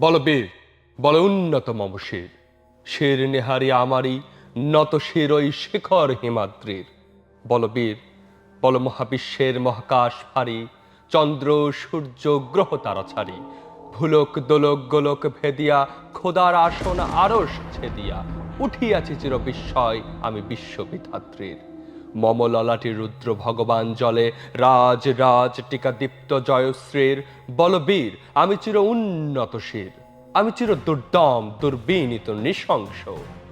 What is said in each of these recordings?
বল বীর, বল উন্নত মম শির শির নেহারি আমারই, নত শির ওই শিখর হিমাদ্রির। বল বীর, বল মহাবিশ্বের মহাকাশ ফারি চন্দ্র, সূর্য, গ্রহ তারা ছাড়ি। ভুলক দোলক গোলক ভেদিয়া, খোদার আসন আরস ছেদিয়া উঠিয়াছি চির বিস্ময় আমি বিশ্ববিধাত্রীর। মম ললাটি রুদ্র ভগবান জলে, রাজ রাজ টিকা দীপ্ত জয়শ্রীর বলবীর। আমি চির উন্নত শির, আমি চির দুর্দম, দুর্বিনীত নৃশংস।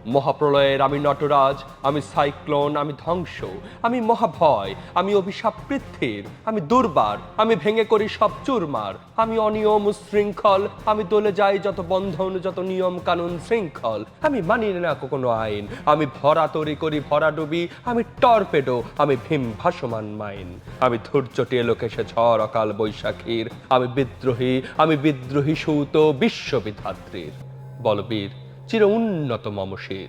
মহাপ্রলয়ের আমি নটরাজ, আমি সাইক্লোন, আমি ধ্বংস, আমি মহাভয়, আমি অভিশাপ পৃথ্বীর, আমি দুর্বার, আমি ভেঙে করি সব চুরমার, আমি অনিয়ম শৃঙ্খল আমি দলে যাই যত বন্ধন, যত নিয়ম কানুন শৃঙ্খল, আমি মানি না কোনো আইন, আমি ভরা তরি করি ভরা ডুবি, আমি টর্পেডো, আমি ভীম ভাসমান মাইন, আমি ধৈর্য টেলোকে সে ঝড় অকাল বৈশাখীর, আমি বিদ্রোহী আমি বিদ্রোহী সৌত বিশ্ববিধাত্রীর, বলবীর চির উন্নত মমশির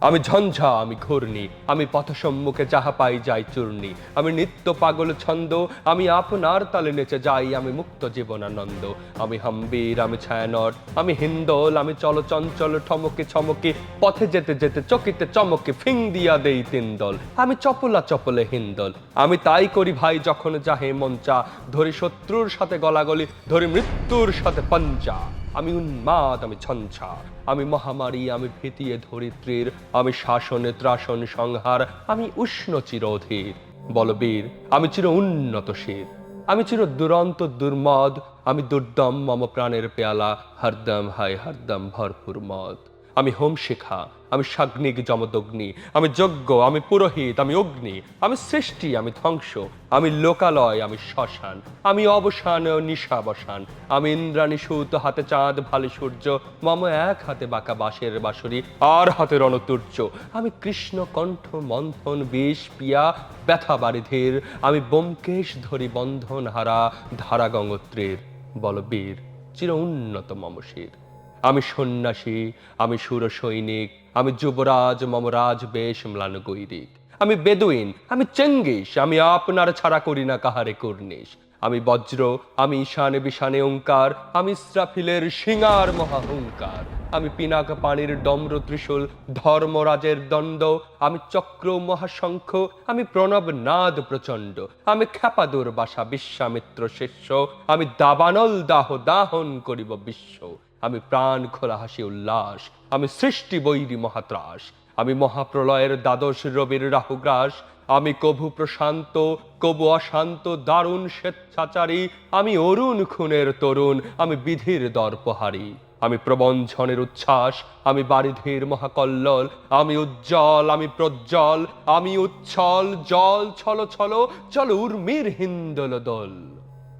আমি ঝঞ্ঝা, আমি ঘূর্ণি, আমি পথসম্মুখে যাহা পাই যাই চূর্ণি। আমি নিত্য পাগল ছন্দ, আমি আপনার তালে নেচে যাই, আমি মুক্ত জীবনানন্দ। আমি হাম্বির, আমি ছায়ানট আমি হিন্দোল, আমি চল চঞ্চল, ঠমকে ছমকে, পথে যেতে যেতে চকিতে চমকে ফিং দিয়া দেই তিন দল। আমি চপলা চপলে হিন্দল। আমি তাই করি ভাই যখন যাহে মঞ্চা, ধরি শত্রুর সাথে গলাগলি, ধরি মৃত্যুর সাথে পঞ্চা। আমি উন্মাদ, আমি ছঞ্চা আমি মহামারী, আমি ভীতিয়ে ধরিত্রীর, আমি শাসনে, ত্রাসন, সংহার, আমি উষ্ণ চির অধীর বলবীর আমি চির উন্নত শীত, আমি চির দুরন্ত দুর্মদ, আমি দুর্দম মম প্রাণের পেয়ালা, হরদম হায়, হরদম ভরপুর মদ। আমি হোম শিখা আমি সাগ্নিক যমদগ্নি, আমি যজ্ঞ, আমি পুরোহিত, আমি অগ্নি, আমি সৃষ্টি, আমি ধ্বংস, আমি লোকালয়, আমি শ্মশান, আমি অবসান নিশাবসান, আমি ইন্দ্রাণী সুত হাতে চাঁদ, ভালে সূর্য, মম এক হাতে বাঁকা বাঁশের বাঁশরি, আর হাতে রণতুর্য। আমি কৃষ্ণ কণ্ঠ, মন্থন, বিষ, পিয়া, ব্যথা বারিধির, আমি বোমকেশ ধরি বন্ধন হারা ধারা গঙ্গোত্রীর বলবীর, চির উন্নত মমশির আমি সন্ন্যাসী, আমি সুর সৈনিক আমি যুবরাজ মমরাজ বেশ, ম্লান গৈরিক। আমি বেদুইন, আমি চেঙ্গিস, আমি আপনার ছাড়া করি না কাহারে কর্নিশ। আমি বজ্র, আমি ঈশানে বিশানে ওঙ্কার, আমি ইসরাফিলের সিঙার মহাহংকার আমি পিনাক পানির ডম্র ত্রিশূল ধর্মরাজের দণ্ড, আমি চক্র মহাশঙ্খ, আমি প্রণব নাদ প্রচণ্ড, আমি খ্যাপাদুর বাসা বিশ্বামিত্র শিষ্য, আমি দাবানল দাহ দাহন করিব বিশ্ব, আমি প্রাণ খোলা হাসি উল্লাস, আমি সৃষ্টি বৈরী মহাত্রাস, আমি মহাপ্রলয়ের দ্বাদশ রবির রাহুগ্রাস, আমি কভু প্রশান্ত কবু অশান্ত, দারুণ স্বেচ্ছাচারী, আমি অরুণ খুনের তরুণ, আমি বিধির দর্পহারী। আমি প্রবঞ্চনের উচ্ছ্বাস, আমি বারিধির মহাকল্লল, আমি উজ্জ্বল, আমি প্রজ্জ্বল, আমি উচ্ছল, জল, ছল ছল, চল উর্মির হিন্দল দল।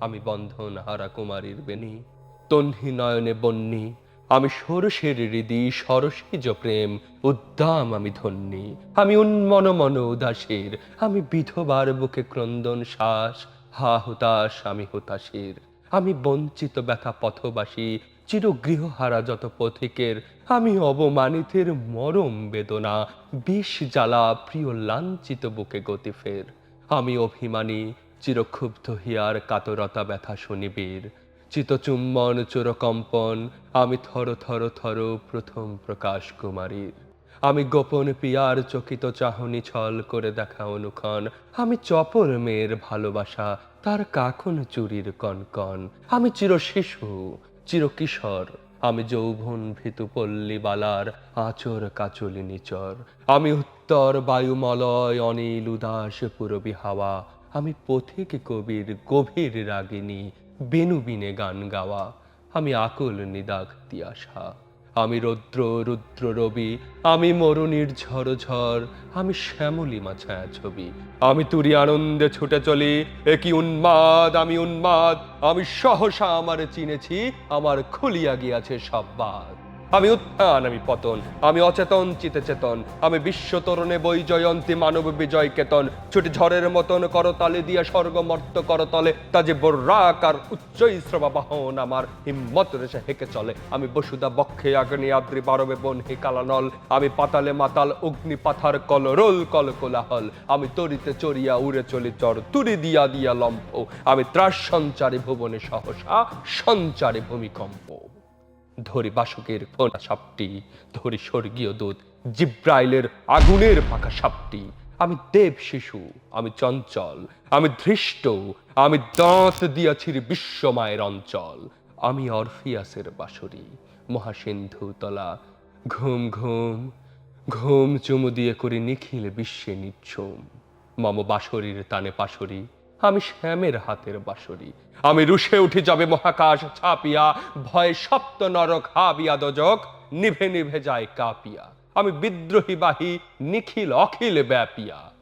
আমি বন্ধন হারা কুমারীর বেনী তন্হি নয়নে বন্যি আমি সরসের হৃদি, সরসেজ প্রেম, উদ্দাম আমি ধন্যি, আমি উন্মন মন উদাসের, আমি বিধবার বুকে ক্রন্দন শ্বাস, হা হুতাশ আমি হতাশের, আমি বঞ্চিত ব্যথা পথবাসী চির গৃহহারা যত পথিকের, আমি অবমানিতের মরম বেদনা, বিষ জ্বালা প্রিয় লাঞ্ছিত বুকে গতি ফের। আমি অভিমানী, চিরক্ষুব্ধ হিয়ার কাতরতা ব্যথা শুনিবীর। চিতচুম্বন চোরকম্পন, আমি থর থর থর প্রথম প্রকাশ কুমারীর। আমি গোপন পিয়ার চকিত চাহনি ছল করে দেখা অনুক্ষণ। আমি চপর মেয়ের ভালোবাসা, তার কাকন চুরির কনকন। আমি চির শিশু চির কিশোর আমি যৌবন ভীতু পল্লী বালার আচর কাচলি নিচর। আমি উত্তর বায়ুমলয় অনিল উদাস পুরবি হাওয়া। আমি পথিক কবির গভীর রাগিনী, বেনু বিনে গান গাওয়া। আমি আকুল নিদাক তিয়াসা আমি রৌদ্র, রুদ্র রবি, আমি মরুণীর ঝড় ঝড়, আমি শ্যামলী ছায়া ছবি। আমি তুরি আনন্দে ছুটে চলি একই উন্মাদ, আমি উন্মাদ, আমি সহসা আমার চিনেছি, আমার খুলিয়া গিয়াছে সব বাদ। আমি উত্থান, আমি পতন, আমি অচেতন, চিতে চেতন, আমি বিশ্ব তরণে বই জয়ন্তী, মানব বিজয় কেতন। ছুটি ঝড়ের মতন করতালে দিয়া স্বর্গ মর্ত করতলে তা যে বর্রাকার উচ্চ শ্রবা বাহন আমার, হিম্মত রেসে হেকে চলে। আমি বসুদা বক্ষে আগ্নি আদ্রি বারবে বন হে কালানল, আমি পাতালে মাতাল অগ্নি পাথার কল রোল কল কোলাহল। আমি তরিতে চড়িয়া উড়ে চলি চর, তুরি দিয়া দিয়া লম্ফ। আমি ত্রাস সঞ্চারী ভুবনে সহসা সঞ্চারী ভূমিকম্প। ধরি বাসকের ফোনা সাপটি, ধরি স্বর্গীয় দূত জিব্রাইলের আগুনের পাকা সাপটি। আমি দেব শিশু, আমি চঞ্চল, আমি ধৃষ্ট, আমি দাঁত দিয়াছির বিশ্বমায়ের অঞ্চল। আমি অরফিয়াসের বাসরি মহাসিন্ধু তলা, ঘুম ঘুম ঘুম চুমু দিয়ে করি নিখিল বিশ্বে নিচ্ছুম। মম বাসরীর তানে পাশরি আমি শ্যামের হাতের বাসরি আমি রুশে উঠে যাবে মহাকাশ ছাপিয়া, ভয়ে সপ্ত নরক হাবিয়া দজক, নিভে নিভে যায় কাপিয়া। আমি বিদ্রোহী বাহী, নিখিল, অখিল ব্যাপিয়া।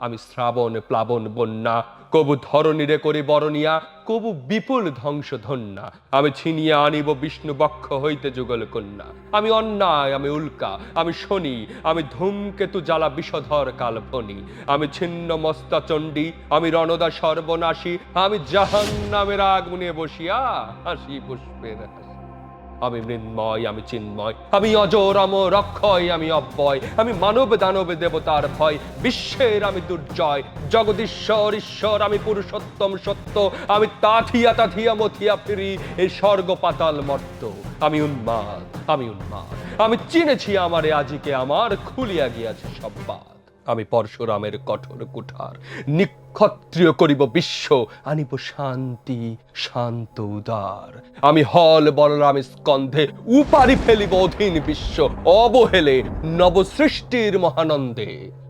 আমি শ্রাবণ, প্লাবন, বন্যা, কবু ধরণীরে করি বরণিয়া, কবু বিপুল ধ্বংস ধন্যা আমি ছিনিয়ে আনিব বিষ্ণু বক্ষ হইতে যুগল কন্যা। আমি অন্যায়, আমি উল্কা, আমি শনি, আমি ধূমকেতু জ্বালা বিষধর কালফনি আমি ছিন্ন মস্তা চণ্ডী, আমি রণদা সর্বনাশী, আমি জাহান নামের আগুনে বসিয়া হাসি পুষ্পের হাসি আমি মৃন্ময় আমি চিন্ময়। আমি অজর অমর অক্ষয় আমি অব্যয়। আমি মানব, দানব, দেবতার ভয়। বিশ্বের আমি দুর্জয়। জগদীশ্বর, ঈশ্বর, আমি পুরুষোত্তম সত্য। আমি তাথিয়া তাথিয়া, মথিয়া ফিরি। এই স্বর্গ পাতাল মর্ত। আমি উন্মাদ আমি উন্মাদ। আমি চিনেছি আমারে, আজিকে আমার খুলিয়া গিয়াছে সব বাদ। আমি পরশুরামের কঠোর কুঠার, নিক্ষত্রিয় করিব বিশ্ব, আনিব শান্তি, শান্ত উদার। আমি হল বলরাম স্কন্ধে উপারি ফেলিব অধীন বিশ্ব, অবহেলে নবসৃষ্টির মহানন্দে।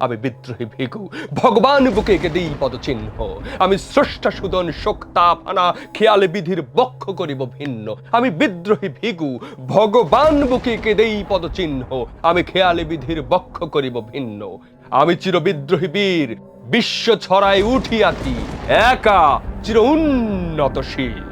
আমি বিদ্রোহী ভিগু, ভগবান বুকে এঁকে দিই পদচিহ্ন। আমি স্রষ্টা সুদন শোক্তা ফানা, খেয়ালে বিধির বক্ষ করিব ভিন্ন। আমি বিদ্রোহী ভিগু, ভগবান বুকে এঁকে দেই পদচিহ্ন। আমি খেয়ালে বিধির বক্ষ করিব ভিন্ন। আমি চির বিদ্রোহী বীর, বিশ্ব ছড়ায় উঠিয়াছি একা চির উন্নতশীল।